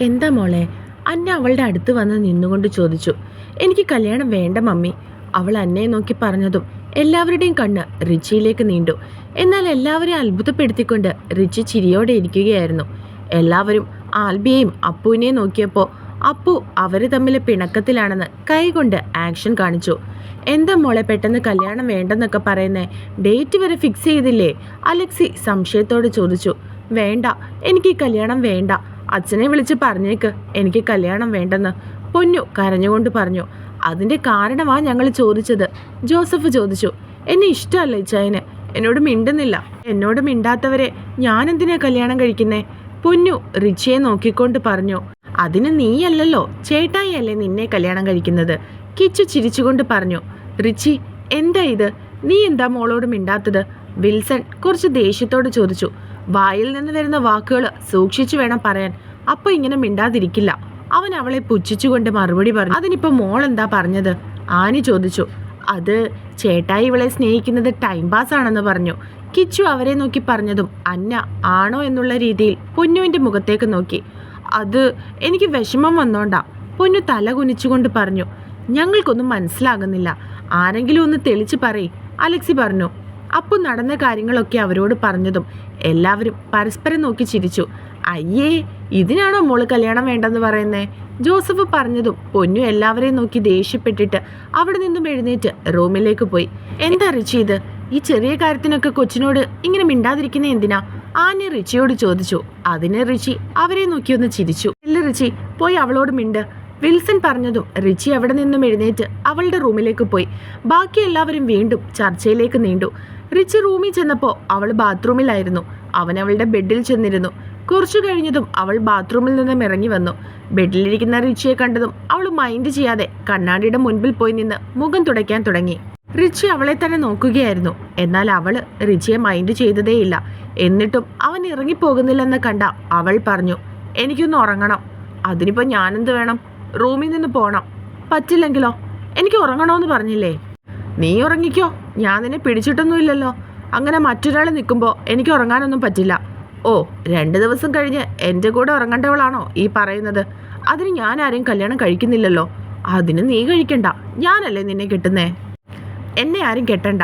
എന്താ മോളെ? അന്ന അവളുടെ അടുത്ത് വന്ന് നിന്നുകൊണ്ട് ചോദിച്ചു. എനിക്ക് കല്യാണം വേണ്ട മമ്മി. അവൾ അന്നയെ നോക്കി പറഞ്ഞതും എല്ലാവരുടെയും കണ്ണ് റിച്ചിയിലേക്ക് നീണ്ടു. എന്നാൽ എല്ലാവരെയും അത്ഭുതപ്പെടുത്തിക്കൊണ്ട് റിച്ചി ചിരിയോടെ ഇരിക്കുകയായിരുന്നു. എല്ലാവരും ആൽബിയെയും അപ്പുവിനെയും നോക്കിയപ്പോൾ അപ്പു അവർ തമ്മിൽ പിണക്കത്തിലാണെന്ന് കൈകൊണ്ട് ആക്ഷൻ കാണിച്ചു. എന്താ മോളെ പെട്ടെന്ന് കല്യാണം വേണ്ടെന്നൊക്കെ പറയുന്നേ? ഡേറ്റ് വരെ ഫിക്സ് ചെയ്തില്ലേ? അലക്സി സംശയത്തോട് ചോദിച്ചു. വേണ്ട എനിക്ക് ഈ കല്യാണം വേണ്ട. അച്ഛനെ വിളിച്ച് പറഞ്ഞേക്ക്. എനിക്ക് കല്യാണം വേണ്ടെന്ന്. പൊന്നു കരഞ്ഞുകൊണ്ട് പറഞ്ഞു. അതിന്റെ കാരണമാണ് ഞങ്ങൾ ചോദിച്ചത്. ജോസഫ് ചോദിച്ചു. എന്നെ ഇഷ്ടമല്ല ഇച്ചായന്. എന്നോട് മിണ്ടുന്നില്ല. എന്നോട് മിണ്ടാത്തവരെ ഞാൻ എന്തിനാ കല്യാണം കഴിക്കുന്നേ? പൊന്നു റിച്ചയെ നോക്കിക്കൊണ്ട് പറഞ്ഞു. അതിന് നീയല്ലല്ലോ. ചേട്ടായിയല്ലേ നിന്നെ കല്യാണം കഴിക്കുന്നത്. കിച്ചു ചിരിച്ചുകൊണ്ട് പറഞ്ഞു. റിച്ചി എന്താ ഇത്? നീ എന്താ മോളോട് മിണ്ടാത്തത്? വിൽസൺ കുറച്ച് ദേഷ്യത്തോട് ചോദിച്ചു. വായിൽ നിന്ന് വരുന്ന വാക്കുകൾ സൂക്ഷിച്ചു വേണം പറയാൻ. അപ്പൊ ഇങ്ങനെ മിണ്ടാതിരിക്കില്ല. അവൻ അവളെ പുച്ഛിച്ചുകൊണ്ട് മറുപടി പറഞ്ഞു. അതിനിപ്പോ മോൾ എന്താ പറഞ്ഞത്? ആനി ചോദിച്ചു. അത് ചേട്ടായി ഇവളെ സ്നേഹിക്കുന്നത് ടൈം പാസ് ആണെന്ന് പറഞ്ഞു. കിച്ചു അവരെ നോക്കി പറഞ്ഞതും അന്ന ആണോ എന്നുള്ള രീതിയിൽ പൊന്നുവിന്റെ മുഖത്തേക്ക് നോക്കി. അത് എനിക്ക് വിഷമം വന്നോണ്ടാ. പൊന്നു തല കുനിച്ചുകൊണ്ട് പറഞ്ഞു. ഞങ്ങൾക്കൊന്നും മനസ്സിലാകുന്നില്ല. ആരെങ്കിലും ഒന്ന് തെളിച്ച് പറയ്. അലക്സി പറഞ്ഞു. അപ്പു നടന്ന കാര്യങ്ങളൊക്കെ അവരോട് പറഞ്ഞതും എല്ലാവരും പരസ്പരം നോക്കി ചിരിച്ചു. അയ്യേ ഇതിനാണോ മോൾ കല്യാണം വേണ്ടെന്ന് പറയുന്നേ? ജോസഫ് പറഞ്ഞതും പൊന്നു എല്ലാവരെയും നോക്കി ദേഷ്യപ്പെട്ടിട്ട് അവിടെ നിന്നും എഴുന്നേറ്റ് റൂമിലേക്ക് പോയി. എന്താ റിച്ചി ഇത്? ഈ ചെറിയ കാര്യത്തിനൊക്കെ കൊച്ചിനോട് ഇങ്ങനെ മിണ്ടാതിരിക്കുന്ന എന്തിനാ? ആന്യ റിച്ചിയോട് ചോദിച്ചു. അതിന് റിച്ചി അവരെ നോക്കി ഒന്ന് ചിരിച്ചു. ഇല്ല റിച്ചി പോയി അവളോട് മിണ്ട്. വിൽസൺ പറഞ്ഞതും റിച്ചി അവിടെ നിന്നും എഴുന്നേറ്റ് അവളുടെ റൂമിലേക്ക് പോയി. ബാക്കി എല്ലാവരും വീണ്ടും ചർച്ചയിലേക്ക് നീണ്ടു. റിച്ചി റൂമിൽ ചെന്നപ്പോൾ അവൾ ബാത്റൂമിലായിരുന്നു. അവൻ അവളുടെ ബെഡിൽ ചെന്നിരുന്നു. കുറച്ചു കഴിഞ്ഞതും അവൾ ബാത്റൂമിൽ നിന്നും ഇറങ്ങി വന്നു. ബെഡിലിരിക്കുന്ന റിച്ചിയെ കണ്ടതും അവൾ മൈൻഡ് ചെയ്യാതെ കണ്ണാടിയുടെ മുൻപിൽ പോയി നിന്ന് മുഖം തുടയ്ക്കാൻ തുടങ്ങി. റിച്ചി അവളെ തന്നെ നോക്കുകയായിരുന്നു. എന്നാൽ അവൾ റിച്ചിയെ മൈൻഡ് ചെയ്തതേയില്ല. എന്നിട്ടും അവൻ ഇറങ്ങിപ്പോകുന്നില്ലെന്ന് കണ്ട അവൾ പറഞ്ഞു എനിക്കൊന്ന് ഉറങ്ങണം. അതിനിപ്പോൾ ഞാനെന്ത് വേണം? റൂമിൽ നിന്ന് പോകണം പറ്റില്ലെങ്കിലോ? എനിക്ക് ഉറങ്ങണമെന്ന് പറഞ്ഞില്ലേ? നീ ഉറങ്ങിക്കോ. ഞാൻ നിന്നെ പിടിച്ചിട്ടൊന്നുമില്ലല്ലോ. അങ്ങനെ മറ്റൊരാൾ നിൽക്കുമ്പോൾ എനിക്ക് ഉറങ്ങാനൊന്നും പറ്റില്ല. ഓ രണ്ട് ദിവസം കഴിഞ്ഞ് എന്റെ കൂടെ ഉറങ്ങേണ്ടവളാണോ ഈ പറയുന്നത്? അതിന് ഞാൻ ആരെയും കല്യാണം കഴിക്കുന്നില്ലല്ലോ. അതിന് നീ കഴിക്കണ്ട. ഞാനല്ലേ നിന്നെ കെട്ടുന്നേ? എന്നെ ആരും കെട്ടണ്ട.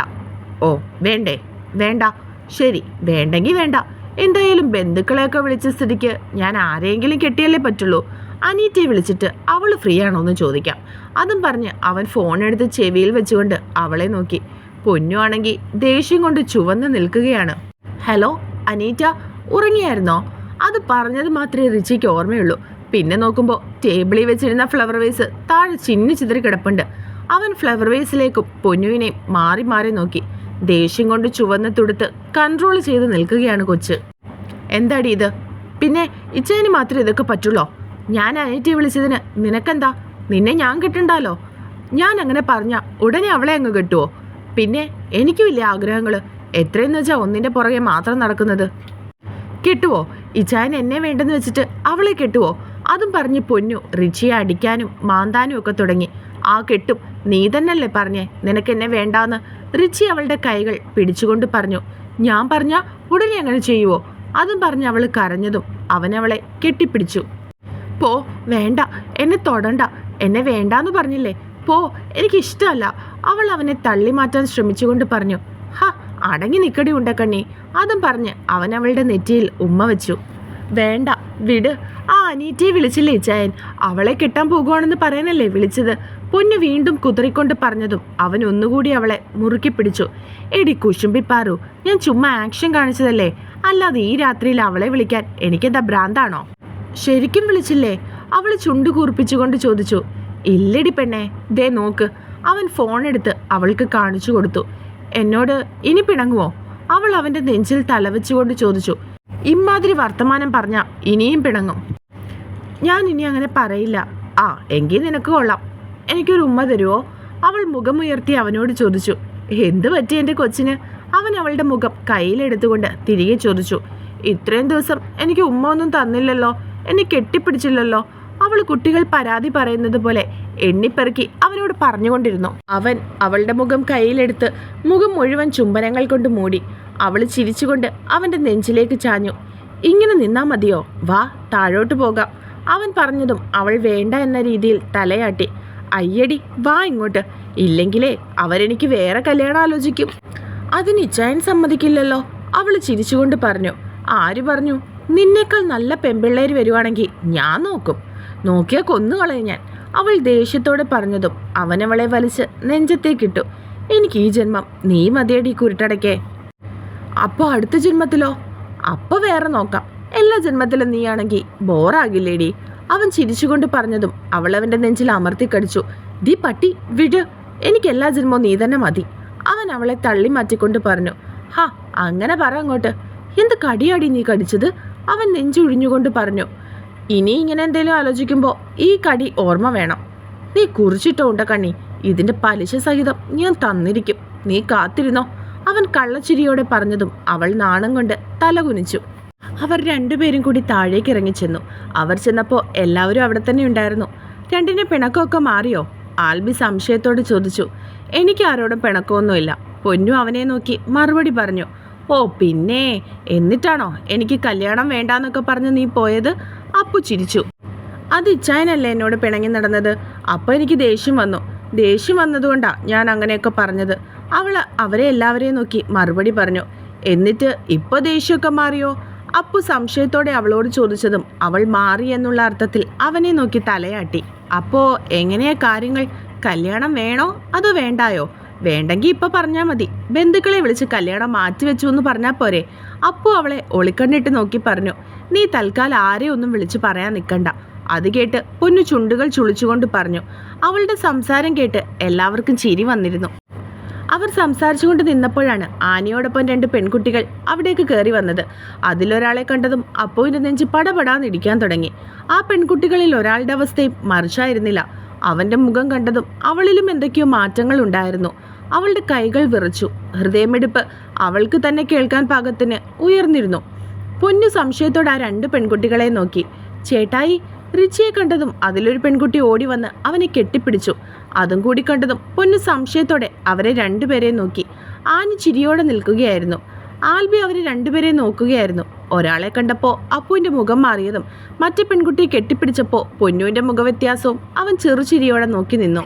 ഓ വേണ്ടേ? വേണ്ട. ശരി വേണ്ടെങ്കിൽ വേണ്ട. എന്തായാലും ബന്ധുക്കളെയൊക്കെ വിളിച്ച സ്ഥിതിക്ക് ഞാൻ ആരെയെങ്കിലും കെട്ടിയല്ലേ പറ്റുള്ളൂ. അനീറ്റയെ വിളിച്ചിട്ട് അവൾ ഫ്രീ ആണോ എന്ന് ചോദിക്കാം. അതും പറഞ്ഞ് അവൻ ഫോൺ എടുത്ത് ചെവിയിൽ വെച്ചുകൊണ്ട് അവളെ നോക്കി. പൊന്നു ആണെങ്കിൽ ദേഷ്യം കൊണ്ട് ചുവന്ന് നിൽക്കുകയാണ്. ഹലോ അനീറ്റ ഉറങ്ങിയായിരുന്നോ? അത് പറഞ്ഞത് മാത്രമേ റിച്ചിക്ക് ഓർമ്മയുള്ളൂ. പിന്നെ നോക്കുമ്പോൾ ടേബിളിൽ വെച്ചിരുന്ന ഫ്ലവർ വേസ് താഴെ ചിന്നി ചിതറി കിടപ്പുണ്ട്. അവൻ ഫ്ലവർ വേസിലേക്കും പൊന്നുവിനെ മാറി മാറി നോക്കി. ദേഷ്യം കൊണ്ട് ചുവന്ന് തുടുത്ത് കൺട്രോൾ ചെയ്ത് നിൽക്കുകയാണ് കൊച്ച്. എന്താടി ഇത്? പിന്നെ ഇച്ചേന് മാത്രമേ ഇതൊക്കെ പറ്റുള്ളോ? ഞാൻ അനിയറ്റിയെ വിളിച്ചതിന് നിനക്കെന്താ? നിന്നെ ഞാൻ കിട്ടണ്ടാലോ? ഞാൻ അങ്ങനെ പറഞ്ഞ ഉടനെ അവളെ അങ്ങ് കെട്ടുവോ? പിന്നെ എനിക്കും ഇല്ല ആഗ്രഹങ്ങൾ എത്രയെന്ന് വെച്ചാൽ ഒന്നിന്റെ പുറകെ മാത്രം നടക്കുന്നത്. കെട്ടുവോ? ഇച്ചായൻ എന്നെ വേണ്ടെന്ന് വെച്ചിട്ട് അവളെ കെട്ടുവോ? അതും പറഞ്ഞ് പൊന്നു റിച്ചിയെ അടിക്കാനും മാന്താനും ഒക്കെ തുടങ്ങി. ആ കെട്ടും നീ തന്നല്ലേ പറഞ്ഞേ നിനക്ക് എന്നെ വേണ്ടാന്ന്. റിച്ചി അവളുടെ കൈകൾ പിടിച്ചുകൊണ്ട് പറഞ്ഞു ഞാൻ പറഞ്ഞ ഉടനെ അങ്ങനെ ചെയ്യുവോ? അതും പറഞ്ഞ് അവൾ കരഞ്ഞതും അവനവളെ കെട്ടിപ്പിടിച്ചു. പോ വേണ്ട എന്നെ തൊടണ്ട എന്നെ വേണ്ടാന്ന് പറഞ്ഞില്ലേ? പോ എനിക്കിഷ്ടമല്ല അവൾ അവനെ തള്ളി മാറ്റാൻ ശ്രമിച്ചുകൊണ്ട് പറഞ്ഞു ഹ അടങ്ങി നിക്കടി ഉണ്ടക്കണ്ണി അതും പറഞ്ഞ് അവൻ അവളുടെ നെറ്റിയിൽ ഉമ്മ വെച്ചു. വേണ്ട വിട്. ആ അനീറ്റയെ വിളിച്ചില്ലേ ചായൻ അവളെ കിട്ടാൻ പോകുവാണെന്ന് പറയാനല്ലേ വിളിച്ചത്? പൊന്നു വീണ്ടും കുതറിക്കൊണ്ട് പറഞ്ഞതും അവൻ ഒന്നുകൂടി അവളെ മുറുക്കി പിടിച്ചു. എടി കുശുംബിപ്പാറു ഞാൻ ചുമ്മാ ആക്ഷൻ കാണിച്ചതല്ലേ? അല്ലാതെ ഈ രാത്രിയിൽ അവളെ വിളിക്കാൻ എനിക്കെന്താ ഭ്രാന്താണോ? ശരിക്കും വിളിച്ചില്ലേ? അവൾ ചുണ്ടു കൂർപ്പിച്ചുകൊണ്ട് ചോദിച്ചു. ഇല്ലടി പെണ്ണേ ദേ നോക്ക്. അവൻ ഫോണെടുത്ത് അവൾക്ക് കാണിച്ചു കൊടുത്തു. എന്നോട് ഇനി പിണങ്ങുമോ അവൾ അവന്റെ നെഞ്ചിൽ തലവെച്ചുകൊണ്ട് ചോദിച്ചു. ഇമ്മാതിരി വർത്തമാനം പറഞ്ഞ ഇനിയും പിണങ്ങും. ഞാൻ ഇനി അങ്ങനെ പറയില്ല. ആ എങ്കിൽ നിനക്ക് കൊള്ളാം. എനിക്കൊരു ഉമ്മ തരുമോ അവൾ മുഖമുയർത്തി അവനോട് ചോദിച്ചു. എന്ത് പറ്റി എന്റെ കൊച്ചിന്? അവൻ അവളുടെ മുഖം കയ്യിലെടുത്തുകൊണ്ട് തിരികെ ചോദിച്ചു. ഇത്രയും ദിവസം എനിക്ക് ഉമ്മ ഒന്നും തന്നില്ലല്ലോ. എന്നെ കെട്ടിപ്പിടിച്ചില്ലല്ലോ. അവൾ കുട്ടികൾ പരാതി പറയുന്നത് പോലെ എണ്ണിപ്പെറുക്കി അവനോട് പറഞ്ഞുകൊണ്ടിരുന്നു. അവൻ അവളുടെ മുഖം കയ്യിലെടുത്ത് മുഖം മുഴുവൻ ചുംബനങ്ങൾ കൊണ്ട് മൂടി അവൾ ചിരിച്ചുകൊണ്ട് അവന്റെ നെഞ്ചിലേക്ക് ചാഞ്ഞു. ഇങ്ങനെ നിന്നാ മതിയോ? വാ താഴോട്ട് പോകാം. അവൻ പറഞ്ഞതും അവൾ വേണ്ട എന്ന രീതിയിൽ തലയാട്ടി. അയ്യടി വാ ഇങ്ങോട്ട്. ഇല്ലെങ്കിലേ അവരെനിക്ക് വേറെ കല്യാണം ആലോചിക്കും. അതിന് ഇച്ചായൻ സമ്മതിക്കില്ലല്ലോ. അവൾ ചിരിച്ചുകൊണ്ട് പറഞ്ഞു. ആര് പറഞ്ഞു? നിന്നേക്കാൾ നല്ല പെമ്പിള്ളേർ വരുവാണെങ്കിൽ ഞാൻ നോക്കും. നോക്കിയാൽ കൊന്നുകളയും ഞാൻ. അവൾ ദേഷ്യത്തോടെ പറഞ്ഞതും അവനവളെ വലിച്ച് നെഞ്ചത്തേക്കിട്ടു. എനിക്ക് ഈ ജന്മം നീ മതിയടി കുരുട്ടടയ്ക്കേ. അപ്പോൾ അടുത്ത ജന്മത്തിലോ? അപ്പൊ വേറെ നോക്കാം. എല്ലാ ജന്മത്തിലും നീയാണെങ്കിൽ ബോറാകില്ലേടി. അവൻ ചിരിച്ചുകൊണ്ട് പറഞ്ഞതും അവൾ അവന്റെ നെഞ്ചിൽ അമർത്തി കടിച്ചു. ദീ പട്ടി വിട്. എനിക്ക് എല്ലാ ജന്മവും നീ തന്നെ മതി. അവൻ അവളെ തള്ളി മാറ്റിക്കൊണ്ട് പറഞ്ഞു. ഹാ അങ്ങനെ പറ അങ്ങോട്ട്. എന്ത് കടിയാടി നീ കടിച്ചത്? അവൻ നെഞ്ചുഴിഞ്ഞുകൊണ്ട് പറഞ്ഞു. ഇനി ഇങ്ങനെ എന്തെങ്കിലും ആലോചിക്കുമ്പോൾ ഈ കടി ഓർമ്മ വേണം. നീ കുറിച്ചിട്ടോ കണ്ണി ഇതിന്റെ പലിശ സഹിതം ഞാൻ തന്നിരിക്കും. നീ കാത്തിരുന്നോ? അവൻ കള്ളച്ചിരിയോടെ പറഞ്ഞതും അവൾ നാണം കൊണ്ട് തലകുനിച്ചു. അവർ രണ്ടുപേരും കൂടി താഴേക്ക് ഇറങ്ങിച്ചെന്നു അവർ ചെന്നപ്പോൾ എല്ലാവരും അവിടെ തന്നെ ഉണ്ടായിരുന്നു. രണ്ടിന്റെ പിണക്കമൊക്കെ മാറിയോ? ആൽബി സംശയത്തോട് ചോദിച്ചു. എനിക്ക് ആരോടും പിണക്കമൊന്നുമില്ല. പൊന്നു അവനെ നോക്കി മറുപടി പറഞ്ഞു. ഓ പിന്നെ. എന്നിട്ടാണോ? എനിക്ക് കല്യാണം വേണ്ടാന്നൊക്കെ പറഞ്ഞ് നീ പോയത്? അപ്പു ചിരിച്ചു. അത് ഇച്ചായനല്ലേ എന്നോട് പിണങ്ങി നടന്നത്? അപ്പോൾ എനിക്ക് ദേഷ്യം വന്നു. ദേഷ്യം വന്നതുകൊണ്ടാ ഞാൻ അങ്ങനെയൊക്കെ പറഞ്ഞത്. അവൾ അവരെ എല്ലാവരെയും നോക്കി മറുപടി പറഞ്ഞു. എന്നിട്ട് ഇപ്പൊ ദേഷ്യമൊക്കെ മാറിയോ? അപ്പു സംശയത്തോടെ അവളോട് ചോദിച്ചതും അവൾ മാറി എന്നുള്ള അർത്ഥത്തിൽ അവനെ നോക്കി തലയാട്ടി. അപ്പോ എങ്ങനെയാ കാര്യങ്ങൾ? കല്യാണം വേണോ? അതോ വേണ്ടായോ? വേണ്ടെങ്കിൽ ഇപ്പൊ പറഞ്ഞാൽ മതി. ബന്ധുക്കളെ വിളിച്ച് കല്യാണം മാറ്റിവെച്ചു എന്ന് പറഞ്ഞാൽ പോരെ. അപ്പു അവളെ ഒളിക്കണ്ണിട്ട് നോക്കി പറഞ്ഞു. നീ തൽക്കാലം ആരെയും ഒന്നും വിളിച്ച് പറയാൻ നിൽക്കണ്ട അത് കേട്ട് പൊന്നു ചുണ്ടുകൾ ചുളിച്ചുകൊണ്ട് പറഞ്ഞു. അവളുടെ സംസാരം കേട്ട് എല്ലാവർക്കും ചിരി വന്നിരുന്നു. അവർ സംസാരിച്ചുകൊണ്ട് നിന്നപ്പോഴാണ് ആനയോടൊപ്പം രണ്ട് പെൺകുട്ടികൾ അവിടേക്ക് കയറി വന്നത്. അതിലൊരാളെ കണ്ടതും അപ്പോയിന്റെ നെഞ്ച് പടപടാന്നിടിക്കാൻ തുടങ്ങി. ആ പെൺകുട്ടികളിൽ ഒരാളുടെ അവസ്ഥയും മറിച്ചായിരുന്നില്ല. അവന്റെ മുഖം കണ്ടതും അവളിലും എന്തൊക്കെയോ മാറ്റങ്ങൾ ഉണ്ടായിരുന്നു. അവളുടെ കൈകൾ വിറച്ചു. ഹൃദയമെടുപ്പ് അവൾക്ക് തന്നെ കേൾക്കാൻ പാകത്തിന് ഉയർന്നിരുന്നു. പൊന്നു സംശയത്തോടെ ആ രണ്ട് പെൺകുട്ടികളെ നോക്കി. ചേട്ടായി റിച്ചിയെ കണ്ടതും അതിലൊരു പെൺകുട്ടി ഓടി വന്ന് അവനെ കെട്ടിപ്പിടിച്ചു. അതും കൂടി കണ്ടതും പൊന്നു സംശയത്തോടെ അവരെ രണ്ടുപേരെ നോക്കി. ആനി ചിരിയോടെ നിൽക്കുകയായിരുന്നു. ആൽബി അവരെ രണ്ടുപേരെ നോക്കുകയായിരുന്നു. ഒരാളെ കണ്ടപ്പോൾ അപ്പുവിന്റെ മുഖം മാറിയതും മറ്റേ പെൺകുട്ടിയെ കെട്ടിപ്പിടിച്ചപ്പോൾ പൊന്നുവിന്റെ മുഖവ്യത്യാസവും അവൻ ചെറുചിരിയോടെ നോക്കി നിന്നു.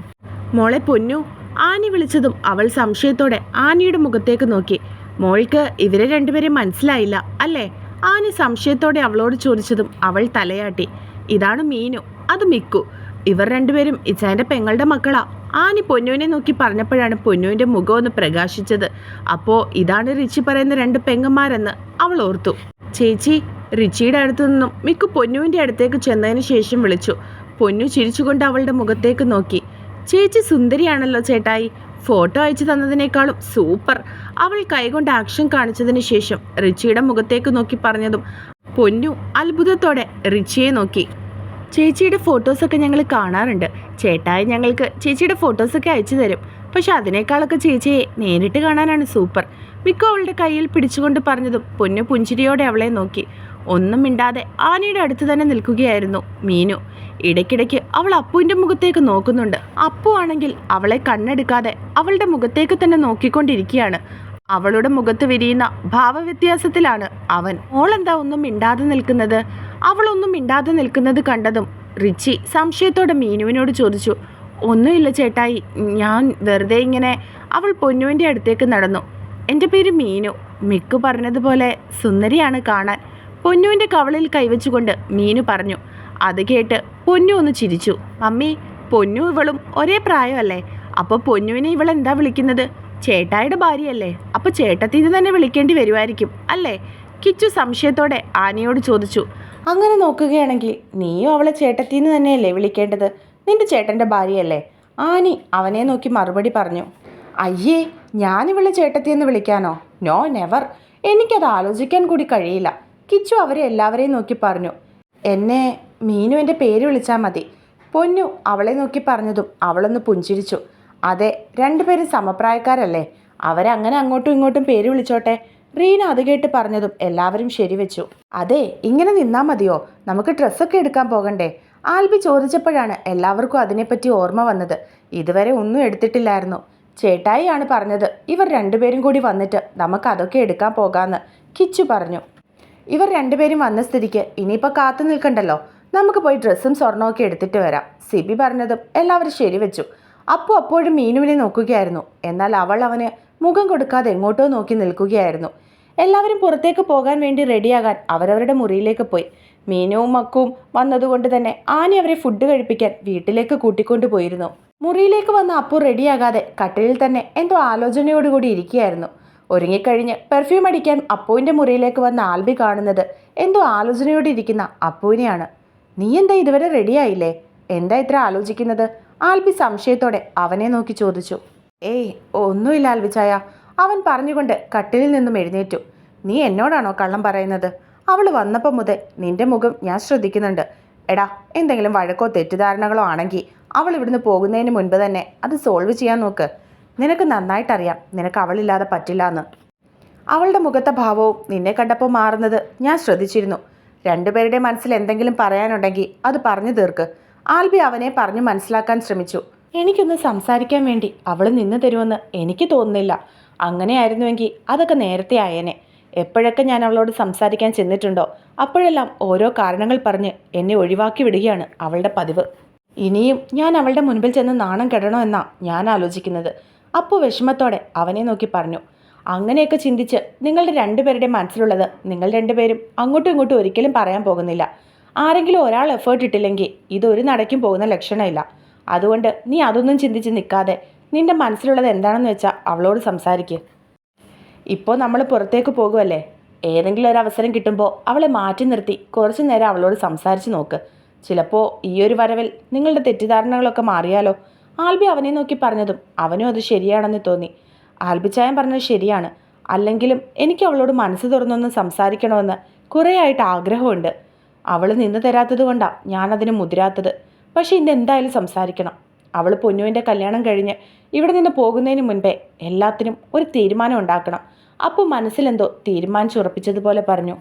മോളെ പൊന്നു ആനി വിളിച്ചതും അവൾ സംശയത്തോടെ ആനിയുടെ മുഖത്തേക്ക് നോക്കി. മോൾക്ക് ഇവരെ രണ്ടുപേരെയും മനസ്സിലായില്ല അല്ലേ? ആനി സംശയത്തോടെ അവളോട് ചോദിച്ചതും അവൾ തലയാട്ടി. ഇതാണ് മീനു അത് മിക്കു. ഇവർ രണ്ടുപേരും ഇച്ചാന്റെ പെങ്ങളുടെ മക്കളാ. ആനി പൊന്നുവിനെ നോക്കി പറഞ്ഞപ്പോഴാണ് പൊന്നുവിന്റെ മുഖം ഒന്ന് പ്രകാശിച്ചത്. അപ്പോൾ ഇതാണ് റിച്ചി പറയുന്ന രണ്ട് പെങ്ങന്മാരെന്ന് അവൾ ഓർത്തു. ചേച്ചി റിച്ചിയുടെ അടുത്തു നിന്നും മിക്കു പൊന്നുവിന്റെ അടുത്തേക്ക് ചെന്നതിന് ശേഷം വിളിച്ചു. പൊന്നു ചിരിച്ചുകൊണ്ട് അവളുടെ മുഖത്തേക്ക് നോക്കി. ചേച്ചി സുന്ദരിയാണല്ലോ ചേട്ടായി. ഫോട്ടോ അയച്ചു തന്നതിനേക്കാളും സൂപ്പർ. അവൾ കൈകൊണ്ട് ആക്ഷൻ കാണിച്ചതിന് ശേഷം റിച്ചിയുടെ മുഖത്തേക്ക് നോക്കി പറഞ്ഞതും പൊന്നു അത്ഭുതത്തോടെ റിച്ചിയെ നോക്കി. ചേച്ചിയുടെ ഫോട്ടോസൊക്കെ ഞങ്ങൾ കാണാറുണ്ട്. ചേട്ടായി ഞങ്ങൾക്ക് ചേച്ചിയുടെ ഫോട്ടോസൊക്കെ അയച്ചു തരും. പക്ഷെ അതിനേക്കാളൊക്കെ ചേച്ചിയെ നേരിട്ട് കാണാനാണ് സൂപ്പർ. മിക്ക അവളുടെ കയ്യിൽ പിടിച്ചുകൊണ്ട് പറഞ്ഞതും പൊന്നു പുഞ്ചിരിയോടെ അവളെ നോക്കി. ഒന്നും മിണ്ടാതെ ആനയുടെ അടുത്ത് തന്നെ നിൽക്കുകയായിരുന്നു മീനു. ഇടയ്ക്കിടയ്ക്ക് അവൾ അപ്പുവിന്റെ മുഖത്തേക്ക് നോക്കുന്നുണ്ട്. അപ്പു ആണെങ്കിൽ അവളെ കണ്ണെടുക്കാതെ അവളുടെ മുഖത്തേക്ക് തന്നെ നോക്കിക്കൊണ്ടിരിക്കുകയാണ്. അവളുടെ മുഖത്ത് വിരിയുന്ന ഭാവവ്യത്യാസത്തിലാണ് അവൻ. മോളെന്താ ഒന്നും മിണ്ടാതെ നിൽക്കുന്നത്? അവളൊന്നും മിണ്ടാതെ നിൽക്കുന്നത് കണ്ടതും റിച്ചി സംശയത്തോടെ മീനുവിനോട് ചോദിച്ചു ഒന്നുമില്ല ചേട്ടായി ഞാൻ വെറുതെ ഇങ്ങനെ അവൾ പൊന്നുവിന്റെ അടുത്തേക്ക് നടന്നു. എന്റെ പേര് മീനു. മിക്കു പറഞ്ഞതുപോലെ സുന്ദരിയാണ് കാണാൻ. പൊന്നുവിന്റെ കവളിൽ കൈവച്ചുകൊണ്ട് മീനു പറഞ്ഞു. അത് കേട്ട് പൊന്നു ഒന്ന് ചിരിച്ചു. മമ്മി പൊന്നു ഇവളും ഒരേ പ്രായമല്ലേ? അപ്പോൾ പൊന്നുവിനെ ഇവൾ എന്താ വിളിക്കുന്നത്? ചേട്ടായുടെ ഭാര്യയല്ലേ? അപ്പോൾ ഇത് തന്നെ വിളിക്കേണ്ടി വരുമായിരിക്കും അല്ലേ? കിച്ചു സംശയത്തോടെ ആനയോട് ചോദിച്ചു. അങ്ങനെ നോക്കുകയാണെങ്കിൽ നീയും അവളെ ചേട്ടത്തിന്ന് തന്നെയല്ലേ വിളിക്കേണ്ടത്? നിന്റെ ചേട്ടന്റെ ഭാര്യയല്ലേ? ആനി അവനെ നോക്കി മറുപടി പറഞ്ഞു. അയ്യേ ഞാനിവളെ ചേട്ടത്തിയെന്ന് വിളിക്കാനോ? No never. എനിക്കത് ആലോചിക്കാൻ കൂടി കഴിയില്ല. കിച്ചു അവരെ എല്ലാവരെയും നോക്കി പറഞ്ഞു. എന്നെ മീനു എന്റെ പേര് വിളിച്ചാൽ മതി. പൊന്നു അവളെ നോക്കി പറഞ്ഞതും അവളൊന്ന് പുഞ്ചിരിച്ചു. അതെ രണ്ടുപേരും സമപ്രായക്കാരല്ലേ. അവരങ്ങനെ അങ്ങോട്ടും ഇങ്ങോട്ടും പേര് വിളിച്ചോട്ടെ. റീന അത് കേട്ട് പറഞ്ഞതും എല്ലാവരും ശരിവെച്ചു. അതെ ഇങ്ങനെ നിന്നാ മതിയോ? നമുക്ക് ഡ്രസ്സൊക്കെ എടുക്കാൻ പോകണ്ടേ? ആൽബി ചോദിച്ചപ്പോഴാണ് എല്ലാവർക്കും അതിനെപ്പറ്റി ഓർമ്മ വന്നത്. ഇതുവരെ ഒന്നും എടുത്തിട്ടില്ലായിരുന്നു. ചേട്ടായിയാണ് പറഞ്ഞത്. ഇവർ രണ്ടുപേരും കൂടി വന്നിട്ട് നമുക്ക് അതൊക്കെ എടുക്കാൻ പോകാമെന്ന് കിച്ചു പറഞ്ഞു. ഇവർ രണ്ടുപേരും വന്ന സ്ഥിതിക്ക് ഇനിയിപ്പോൾ കാത്തു നിൽക്കണ്ടല്ലോ. നമുക്ക് പോയി ഡ്രസ്സും സ്വർണമൊക്കെ എടുത്തിട്ട് വരാം. സിബി പറഞ്ഞതും എല്ലാവരും ശരിവെച്ചു അപ്പു അപ്പോഴും മീനുവിനെ നോക്കുകയായിരുന്നു. എന്നാൽ അവൾ അവന് മുഖം കൊടുക്കാതെ എങ്ങോട്ടോ നോക്കി നിൽക്കുകയായിരുന്നു. എല്ലാവരും പുറത്തേക്ക് പോകാൻ വേണ്ടി റെഡിയാകാൻ അവരവരുടെ മുറിയിലേക്ക് പോയി. മീനവും മക്കുവും വന്നതുകൊണ്ട് തന്നെ ആനി അവരെ ഫുഡ് കഴിപ്പിക്കാൻ വീട്ടിലേക്ക് കൂട്ടിക്കൊണ്ടു പോയിരുന്നു. മുറിയിലേക്ക് വന്ന അപ്പു റെഡിയാകാതെ കട്ടിലിൽ തന്നെ എന്തോ ആലോചനയോടുകൂടി ഇരിക്കുകയായിരുന്നു. ഒരുങ്ങിക്കഴിഞ്ഞ് പെർഫ്യൂം അടിക്കാൻ അപ്പുവിന്റെ മുറിയിലേക്ക് വന്ന ആൽബി കാണുന്നത് എന്തോ ആലോചനയോടെ ഇരിക്കുന്ന അപ്പുവിനെയാണ്. നീ എന്താ ഇതുവരെ റെഡിയായില്ലേ എന്താ ഇത്ര ആലോചിക്കുന്നത്? ആൽബി സംശയത്തോടെ അവനെ നോക്കി ചോദിച്ചു. ഏയ് ഒന്നുമില്ല ആൽബിച്ചായ. അവൻ പറഞ്ഞുകൊണ്ട് കട്ടിലിൽ നിന്നും എഴുന്നേറ്റു. നീ എന്നോടാണോ കള്ളം പറയുന്നത്? അവൾ വന്നപ്പോൾ മുതൽ നിന്റെ മുഖം ഞാൻ ശ്രദ്ധിക്കുന്നുണ്ട്. എടാ എന്തെങ്കിലും വഴക്കോ തെറ്റിദ്ധാരണകളോ ആണെങ്കിൽ അവൾ ഇവിടുന്ന് പോകുന്നതിന് മുൻപ് തന്നെ അത് സോൾവ് ചെയ്യാൻ നോക്ക്. നിനക്ക് നന്നായിട്ടറിയാം. നിനക്ക് അവളില്ലാതെ പറ്റില്ല എന്ന് അവളുടെ മുഖത്തെ ഭാവവും നിന്നെ കണ്ടപ്പോൾ മാറുന്നത് ഞാൻ ശ്രദ്ധിച്ചിരുന്നു. രണ്ടുപേരുടെ മനസ്സിൽ എന്തെങ്കിലും പറയാനുണ്ടെങ്കിൽ അത് പറഞ്ഞു തീർക്ക്. ആൽബി അവനെ പറഞ്ഞു മനസ്സിലാക്കാൻ ശ്രമിച്ചു. എനിക്കൊന്ന് സംസാരിക്കാൻ വേണ്ടി അവൾ നിന്ന് തരുമെന്ന് എനിക്ക് തോന്നുന്നില്ല. അങ്ങനെയായിരുന്നുവെങ്കിൽ അതൊക്കെ നേരത്തെ ആയേനെ. എപ്പോഴൊക്കെ ഞാൻ അവളോട് സംസാരിക്കാൻ ചെന്നിട്ടുണ്ടോ? അപ്പോഴെല്ലാം ഓരോ കാരണങ്ങൾ പറഞ്ഞ് എന്നെ ഒഴിവാക്കി വിടുകയാണ് അവളുടെ പതിവ്. ഇനിയും ഞാൻ അവളുടെ മുൻപിൽ ചെന്ന് നാണം കെടണോ എന്നാണ് ഞാൻ ആലോചിക്കുന്നത്. അപ്പോൾ വിഷമത്തോടെ അവനെ നോക്കി പറഞ്ഞു. അങ്ങനെയൊക്കെ ചിന്തിച്ച് നിങ്ങളുടെ രണ്ടുപേരുടെ മനസ്സിലുള്ളത് നിങ്ങൾ രണ്ടുപേരും അങ്ങോട്ടും ഇങ്ങോട്ടും ഒരിക്കലും പറയാൻ പോകുന്നില്ല. ആരെങ്കിലും ഒരാൾ എഫേർട്ട് ഇട്ടില്ലെങ്കിൽ ഇതൊരു നടക്കും പോകുന്ന ലക്ഷണമില്ല. അതുകൊണ്ട് നീ അതൊന്നും ചിന്തിച്ച് നിൽക്കാതെ നിന്റെ മനസ്സിലുള്ളത് എന്താണെന്ന് വെച്ചാൽ അവളോട് സംസാരിക്കുക ഇപ്പോൾ നമ്മൾ പുറത്തേക്ക് പോകുമല്ലേ ഏതെങ്കിലും ഒരു അവസരം കിട്ടുമ്പോൾ അവളെ മാറ്റി നിർത്തി കുറച്ച് നേരം അവളോട് സംസാരിച്ച് നോക്ക്. ചിലപ്പോൾ ഈ ഒരു വരവിൽ നിങ്ങളുടെ തെറ്റിദ്ധാരണകളൊക്കെ മാറിയാലോ? ആൽബി അവനെ നോക്കി പറഞ്ഞതും അവനും അത് ശരിയാണെന്ന് തോന്നി. ആൽബി ആൽബിച്ചായൻ പറഞ്ഞത് ശരിയാണ്. അല്ലെങ്കിലും എനിക്ക് അവളോട് മനസ്സ് തുറന്നൊന്ന് സംസാരിക്കണമെന്ന് കുറേ ആയിട്ട് ആഗ്രഹമുണ്ട്. അവൾ നിന്ന് തരാത്തത് കൊണ്ടാണ് ഞാനതിന് മുതിരാത്തത്. പക്ഷേ ഇന്ന് എന്തായാലും സംസാരിക്കണം. അവൾ പൊന്നുവിന്റെ കല്യാണം കഴിഞ്ഞ് ഇവിടെ നിന്ന് പോകുന്നതിന് മുൻപേ എല്ലാത്തിനും ഒരു തീരുമാനം ഉണ്ടാക്കണം. അപ്പോൾ മനസ്സിലെന്തോ തീരുമാനിച്ചുറപ്പിച്ചതുപോലെ പറഞ്ഞു.